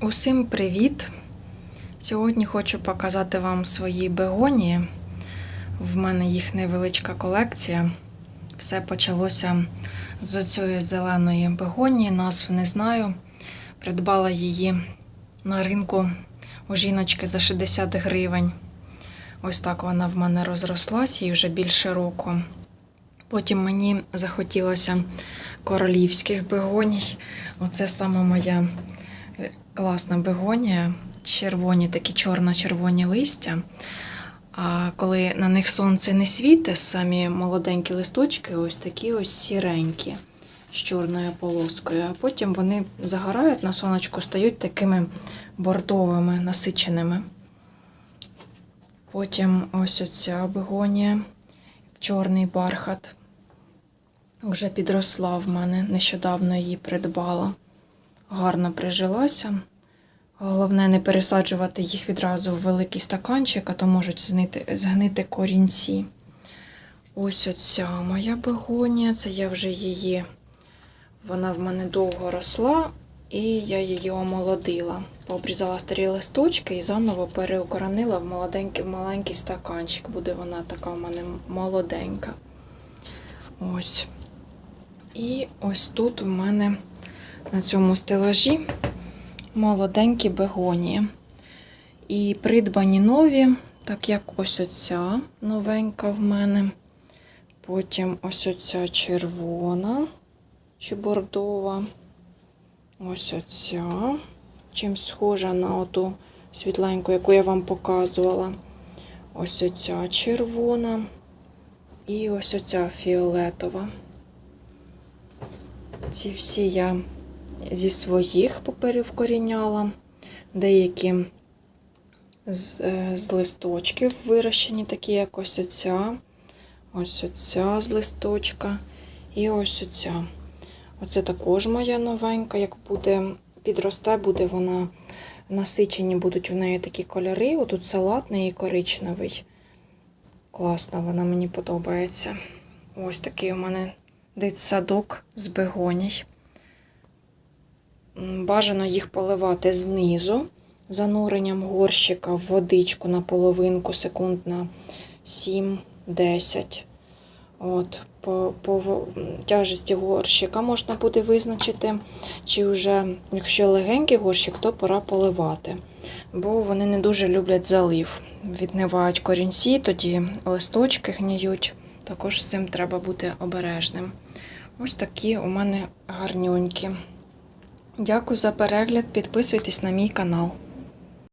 Усім привіт! Сьогодні хочу показати вам свої бегонії. В мене їх невеличка колекція. Все почалося з цієї зеленої бегонії, назв не знаю. Придбала її на ринку у жіночки за 60 гривень. Ось так вона в мене розрослась, їй вже більше року. Потім мені захотілося королівських бегоній. Оце саме моя класна бегонія. Червоні, такі чорно-червоні листя. А коли на них сонце не світить, самі молоденькі листочки, ось такі ось сіренькі з чорною полоскою. А потім вони загорають на сонечку, стають такими бордовими, насиченими. Потім ось оця бегонія, чорний бархат. Вже підросла в мене, нещодавно її придбала. Гарно прижилася. Головне не пересаджувати їх відразу в великий стаканчик, а то можуть згнити, згнити корінці. Ось оця моя бегонія, це я вже її. Вона в мене довго росла, і я її омолодила. Пообрізала старі листочки і заново переукоронила в молоденький, маленький стаканчик. Буде вона така в мене молоденька. Ось. І ось тут у мене на цьому стелажі молоденькі бегонії. І придбані нові, так як ось оця новенька в мене. Потім ось оця червона чи бордова. Ось оця. Чим схожа на оту світленьку, яку я вам показувала. Ось оця червона. І ось оця фіолетова. Ці всі я зі своїх поперевкоріняла. Деякі з, е, з листочків вирощені, такі як ось оця, ось оця з листочка і ось оця. Оце також моя новенька. Як буде підросте, буде вона насичені, будуть в неї такі кольори. Отут салатний і коричневий. Класна, вона мені подобається. Ось такий у мене дитсадок з бегоній. Бажано їх поливати знизу, зануренням горщика в водичку на половинку секунд на 7-10. От, по, по тяжесті горщика можна буде визначити, чи вже, якщо легенький горщик, то пора поливати. Бо вони не дуже люблять залив. Віднивають корінці, тоді листочки гніють. Також з цим треба бути обережним. Ось такі у мене гарнюнькі. Дякую за перегляд. Підписуйтесь на мій канал.